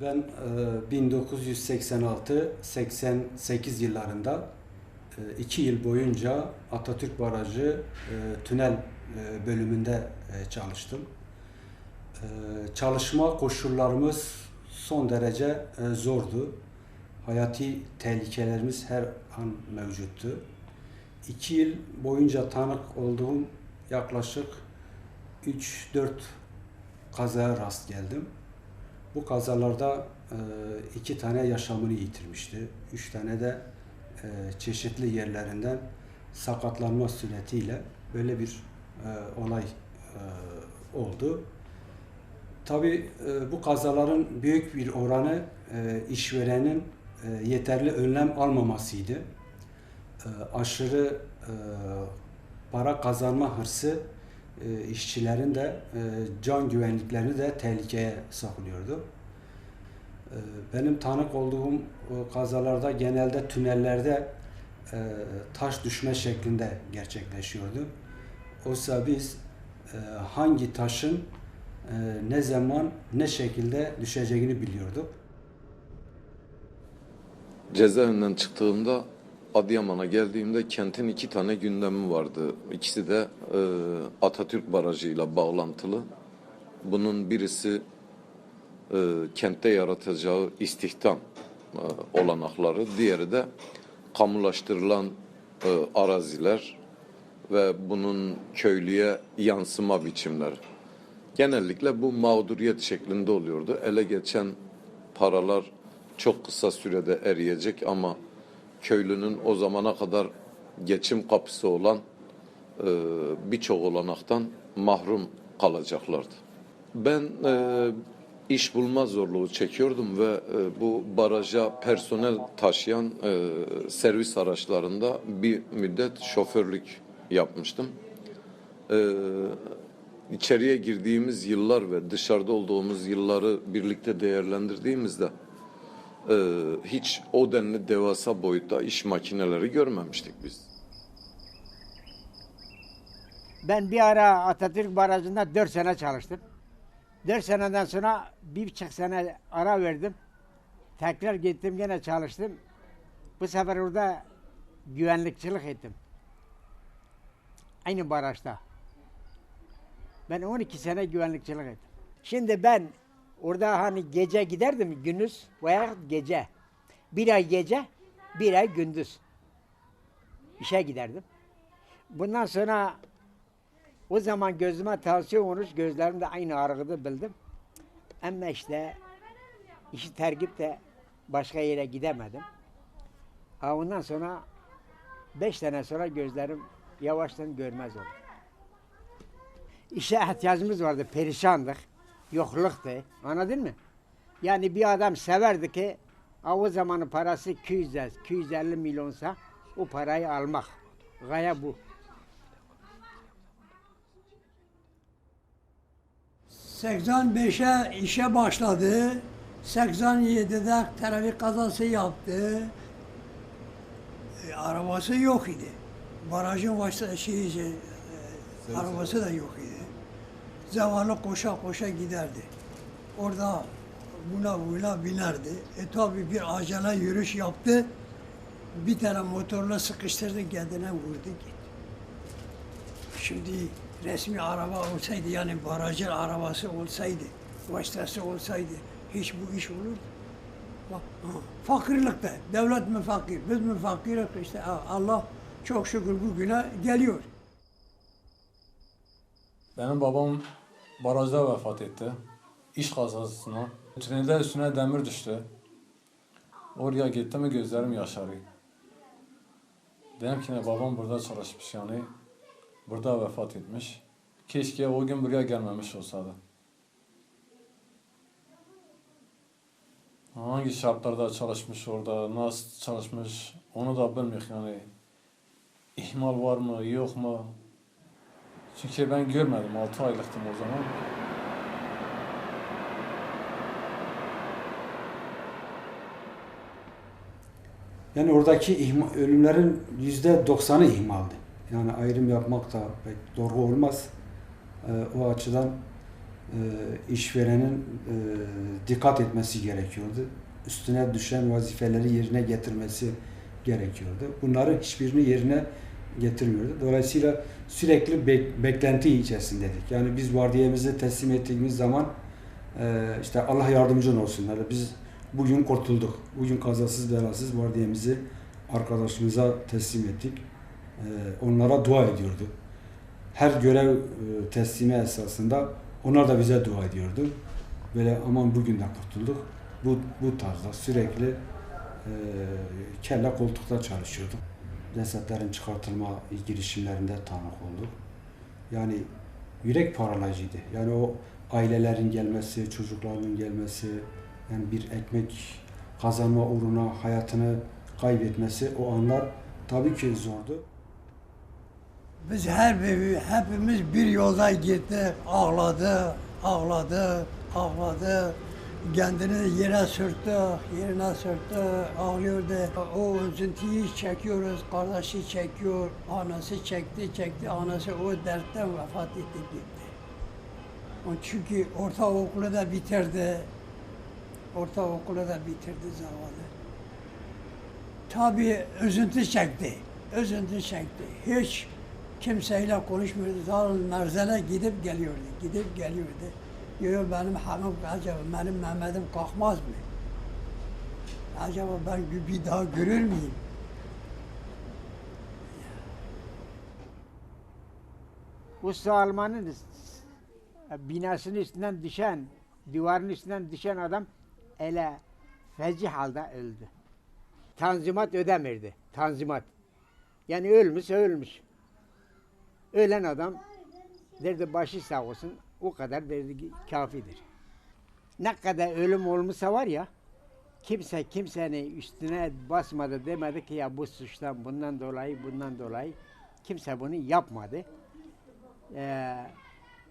Ben e, 1986-88 yıllarında e, iki yıl boyunca Atatürk Barajı e, tünel e, bölümünde e, çalıştım. E, Çalışma koşullarımız son derece e, zordu. Hayati tehlikelerimiz her an mevcuttu. İki yıl boyunca tanık olduğum yaklaşık 3-4 kazaya rast geldim. Bu kazalarda e, iki tane yaşamını yitirmişti. Üç tane de e, çeşitli yerlerinden sakatlanma suretiyle böyle bir e, olay oldu. Tabii e, bu kazaların büyük bir oranı işverenin yeterli önlem almamasıydı. Aşırı para kazanma hırsı e, işçilerin de e, can güvenliklerini de tehlikeye saklıyordu. E, benim tanık olduğum kazalarda genelde tünellerde taş düşme şeklinde gerçekleşiyordu. Oysa biz hangi taşın ne zaman ne şekilde düşeceğini biliyorduk. Cezaevinden çıktığımda Adıyaman'a geldiğimde kentin iki tane gündemi vardı. İkisi de e, Atatürk Barajı'yla bağlantılı. Bunun birisi e, kentte yaratacağı istihdam e, olanakları, diğeri de kamulaştırılan e, araziler ve bunun köylüye yansıma biçimleri. Genellikle bu mağduriyet şeklinde oluyordu. Ele geçen paralar çok kısa sürede eriyecek ama köylünün o zamana kadar geçim kapısı olan e, birçok olanaktan mahrum kalacaklardı. Ben e, iş bulma zorluğu çekiyordum ve e, bu baraja personel taşıyan e, servis araçlarında bir müddet şoförlük yapmıştım. E, içeriye girdiğimiz yıllar ve dışarıda olduğumuz yılları birlikte değerlendirdiğimizde e, hiç o denli devasa boyutta iş makineleri görmemiştik biz. Ben bir ara Atatürk Barajı'nda 4 sene çalıştım. 4 seneden sonra bir buçuk sene ara verdim. Tekrar gittim gene çalıştım. Bu sefer orada güvenlikçilik ettim. Aynı barajda. Ben 12 sene güvenlikçilik ettim. Şimdi ben orada hani gece giderdim gündüz veya gece. Bir ay gece, bir ay gündüz. İşe giderdim. Bundan sonra o zaman gözüme tansiyon olmuş, gözlerimde aynı ağrıdı bildim. Ama işte işi tergip de başka yere gidemedim. Ha ondan sonra beş sene sonra gözlerim yavaştan görmez oldu. İşe ihtiyacımız vardı, perişandık, yokluktu, anladın mı? Yani bir adam severdi ki o zamanın parası 200, 250 milyonsa o parayı almak. Gaye bu. 85'e işe başladı. 87'de trafik kazası yaptı. E, arabası yok idi. Barajın başta şeyi, şey, e, arabası da yok idi. Zavallı koşa koşa giderdi. Orada buna buna binerdi. E tabi bir acele yürüyüş yaptı. Bir tane motorla sıkıştırdı kendine vurdu gitti. Şimdi resmi araba olsaydı yani barajın arabası olsaydı, vasıtası olsaydı hiç bu iş olurdu. Bak, fakirlikte, devlet mi fakir, biz mi fakiriz işte Allah çok şükür bugüne geliyor. Benim babam barajda vefat etti. İş kazasına. Tünelde üstüne demir düştü. Oraya gittim mi gözlerim yaşarıyor. Dedim ki ne babam burada çalışmış yani. Burada vefat etmiş. Keşke o gün buraya gelmemiş olsaydı. Hangi şartlarda çalışmış orada, nasıl çalışmış onu da bilmiyor yani. İhmal var mı, yok mu? Çünkü ben görmedim, 6 aylıktım o zaman. Yani oradaki ihma- ölümlerin yüzde doksanı ihmaldi. Yani ayrım yapmak da pek doğru olmaz. Ee, o açıdan e, işverenin e, dikkat etmesi gerekiyordu. Üstüne düşen vazifeleri yerine getirmesi gerekiyordu. Bunları hiçbirini yerine getirmiyordu. Dolayısıyla sürekli bek- beklenti içerisindeydik. Yani biz vardiyamızı teslim ettiğimiz zaman e, işte Allah yardımcın olsun. Yani biz bugün kurtulduk. Bugün kazasız belasız vardiyamızı arkadaşımıza teslim ettik. E, onlara dua ediyordu. Her görev e, teslimi esasında onlar da bize dua ediyordu. Böyle aman bugün de kurtulduk. Bu, bu tarzda sürekli e, kelle koltukta çalışıyorduk. Cesetlerin çıkartılma girişimlerinde tanık olduk. Yani yürek paralajıydı. Yani o ailelerin gelmesi, çocukların gelmesi, yani bir ekmek kazanma uğruna hayatını kaybetmesi o anlar tabii ki zordu. Biz her bir, hepimiz bir yolda gittik, ağladı, ağladı, ağladı. Kendini yere sürttü, yerine sürttü, ağlıyordu. O üzüntüyü çekiyoruz, kardeşi çekiyor, anası çekti, çekti. Anası o dertten vefat etti gitti. Çünkü ortaokulu da bitirdi. Ortaokulu da bitirdi zavallı. Tabii üzüntü çekti. Üzüntü çekti. Hiç kimseyle konuşmuyordu. Daha merzene gidip geliyordu. Gidip geliyordu. Diyor benim hanım acaba benim Mehmet'im kalkmaz mı? Acaba ben bir daha görür müyüm? Usta Alman'ın binasının üstünden düşen, duvarın üstünden düşen adam ele feci halde öldü. Tanzimat ödemirdi. Tanzimat. Yani ölmüş ölmüş. Ölen adam derdi başı sağ olsun o kadar derdi ki kafidir. Ne kadar ölüm olmuşsa var ya kimse kimsenin üstüne basmadı demedi ki ya bu suçtan bundan dolayı bundan dolayı kimse bunu yapmadı. Ee,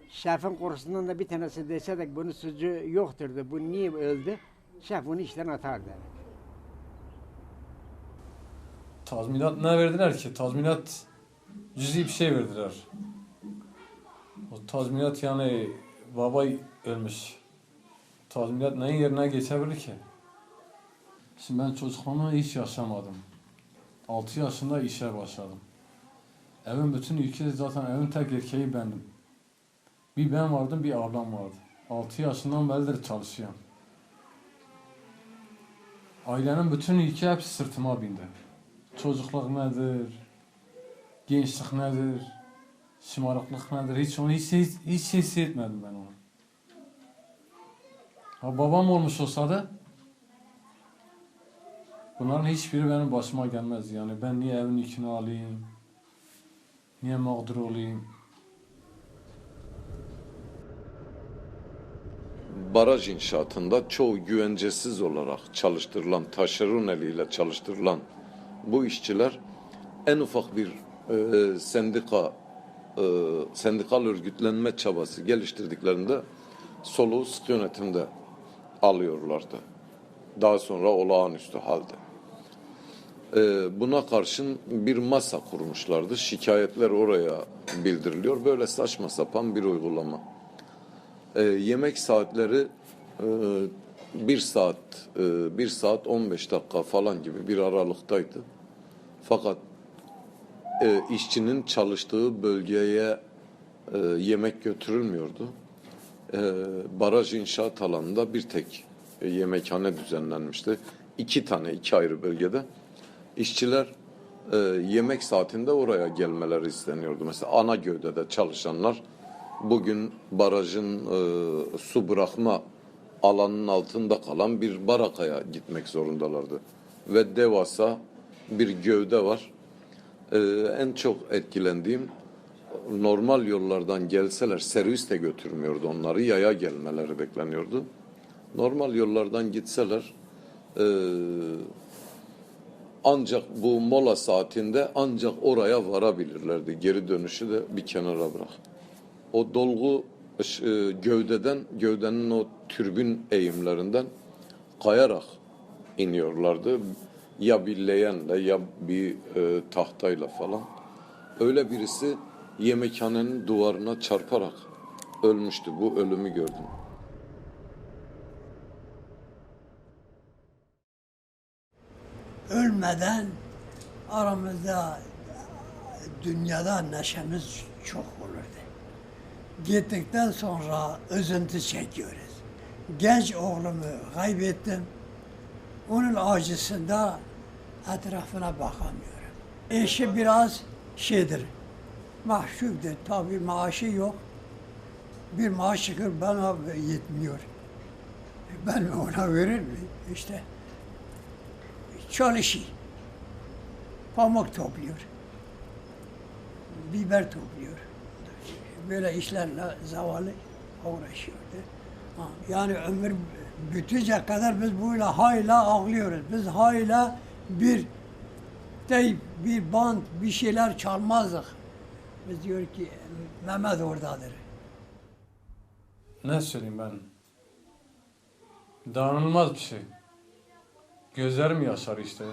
şefin korusundan da bir tanesi dese de bunun suçu yoktur da bu niye öldü? Şef bunu işten atardı. Tazminat ne verdiler ki? Tazminat cüzi bir şey verdiler. O tazminat yani baba ölmüş. Tazminat neyin yerine geçebilir ki? Şimdi ben çocukluğumda hiç yaşamadım. 6 yaşında işe başladım. Evin bütün yükü zaten evin tek erkeği bendim. Bir ben vardım bir ablam vardı. 6 yaşından beridir çalışıyorum. Ailenin bütün yükü hepsi sırtıma bindi. Çocukluk nedir? Gençlik nedir? Şımarıklık nedir? Hiç onu hiç, hiç, hiç hissetmedim ben onu. Ha babam olmuş olsaydı bunların hiçbiri benim başıma gelmez. Yani ben niye evin yükünü alayım? Niye mağdur olayım? baraj inşaatında çoğu güvencesiz olarak çalıştırılan, taşeron eliyle çalıştırılan bu işçiler en ufak bir e, sendika, e, sendikal örgütlenme çabası geliştirdiklerinde soluğu sık yönetimde alıyorlardı. Daha sonra olağanüstü halde. E, buna karşın bir masa kurmuşlardı. Şikayetler oraya bildiriliyor. Böyle saçma sapan bir uygulama. E, yemek saatleri e, bir saat, e, bir saat 15 dakika falan gibi bir aralıktaydı. Fakat e, işçinin çalıştığı bölgeye e, yemek götürülmüyordu. E, baraj inşaat alanında bir tek e, yemekhane düzenlenmişti. İki tane, iki ayrı bölgede. İşçiler e, yemek saatinde oraya gelmeleri isteniyordu. Mesela ana gövdede çalışanlar bugün barajın e, su bırakma alanının altında kalan bir barakaya gitmek zorundalardı. Ve devasa bir gövde var. E, en çok etkilendiğim normal yollardan gelseler servis de götürmüyordu onları. Yaya gelmeleri bekleniyordu. Normal yollardan gitseler e, ancak bu mola saatinde ancak oraya varabilirlerdi. Geri dönüşü de bir kenara bırak. O dolgu e, gövdeden, gövdenin o türbün eğimlerinden kayarak iniyorlardı. Ya bir leğenle ya bir e, tahtayla falan. Öyle birisi yemekhanenin duvarına çarparak ölmüştü. Bu ölümü gördüm. Ölmeden aramızda dünyada neşemiz çok olurdu. Gittikten sonra üzüntü çekiyoruz. Genç oğlumu kaybettim. Onun acısında etrafına bakamıyorum. Eşi biraz şeydir, mahcuptur. Tabii maaşı yok. Bir maaş çıkır bana yetmiyor. Ben ona verir miyim? İşte çalışıyor. Pamuk topluyor. Biber topluyor. Böyle işlerle zavallı uğraşıyordu. Yani ömür bütünce kadar biz böyle hayla ağlıyoruz. Biz hayla bir teyp, bir band, bir şeyler çalmazdık. Biz diyor ki Mehmet oradadır. Ne söyleyeyim ben? Dayanılmaz bir şey. Gözlerim yaşar işte.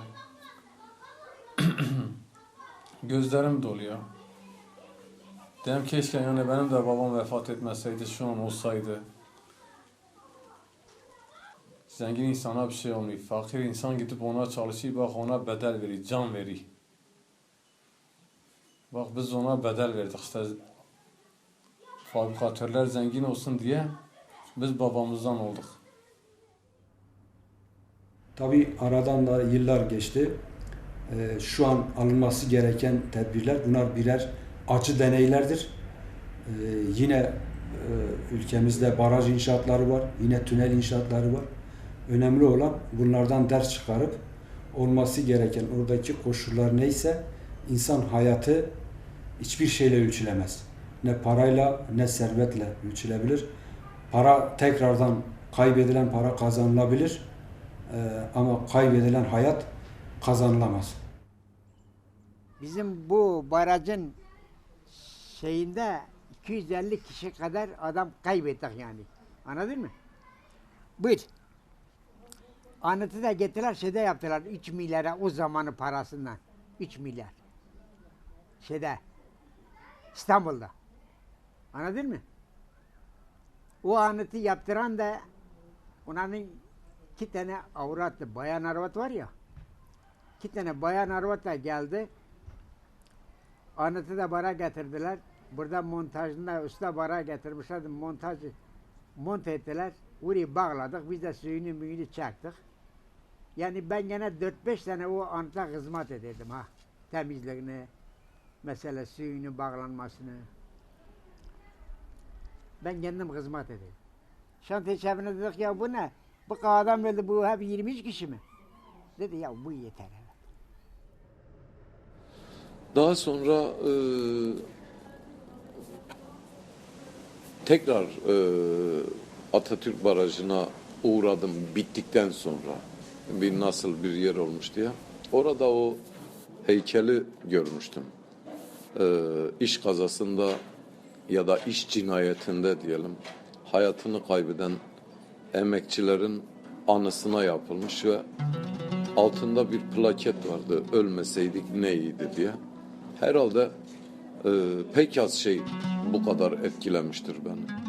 Gözlerim doluyor. Dedim keşke yani benim de babam vefat etmeseydi şu an olsaydı. Zengin insana bir şey olmuyor. Fakir insan gidip ona çalışıyor bak ona bedel veriyor, can veriyor. Bak biz ona bedel verdik işte fabrikatörler zengin olsun diye biz babamızdan olduk. Tabii aradan da yıllar geçti. Ee, Şu an alınması gereken tedbirler bunlar birer acı deneylerdir. Ee, Yine e, ülkemizde baraj inşaatları var, yine tünel inşaatları var. Önemli olan bunlardan ders çıkarıp olması gereken oradaki koşullar neyse insan hayatı hiçbir şeyle ölçülemez. Ne parayla ne servetle ölçülebilir. Para tekrardan kaybedilen para kazanılabilir. Ee, ama kaybedilen hayat kazanılamaz. Bizim bu barajın şeyinde 250 kişi kadar adam kaybettik yani. Anladın mı? Buyur. Anıtı da getirdiler şeyde yaptılar 3 milyara o zamanı parasından. 3 milyar. Şeyde İstanbul'da. Anladın mı? O anıtı yaptıran da onların iki tane avratlı bayan avrat var ya. İki tane bayan avrat da geldi. Anıtı da bara getirdiler. Burada montajında usta bara getirmişlerdi. Montajı mont ettiler. Orayı bağladık. Biz de suyunu müyünü çektik. Yani ben gene 4-5 sene o anıta hizmet ederdim ha. Temizliğini, mesela suyunu bağlanmasını. Ben kendim hizmet ederdim. Şantiye şefine dedik ya bu ne? Bu adam öldü bu hep 23 kişi mi? Dedi ya bu yeter. Daha sonra e, tekrar e, Atatürk Barajı'na uğradım bittikten sonra bir nasıl bir yer olmuş diye. Orada o heykeli görmüştüm. E, iş kazasında ya da iş cinayetinde diyelim hayatını kaybeden emekçilerin anısına yapılmış ve altında bir plaket vardı. Ölmeseydik ne iyiydi diye. Herhalde e, pek az şey bu kadar etkilemiştir beni.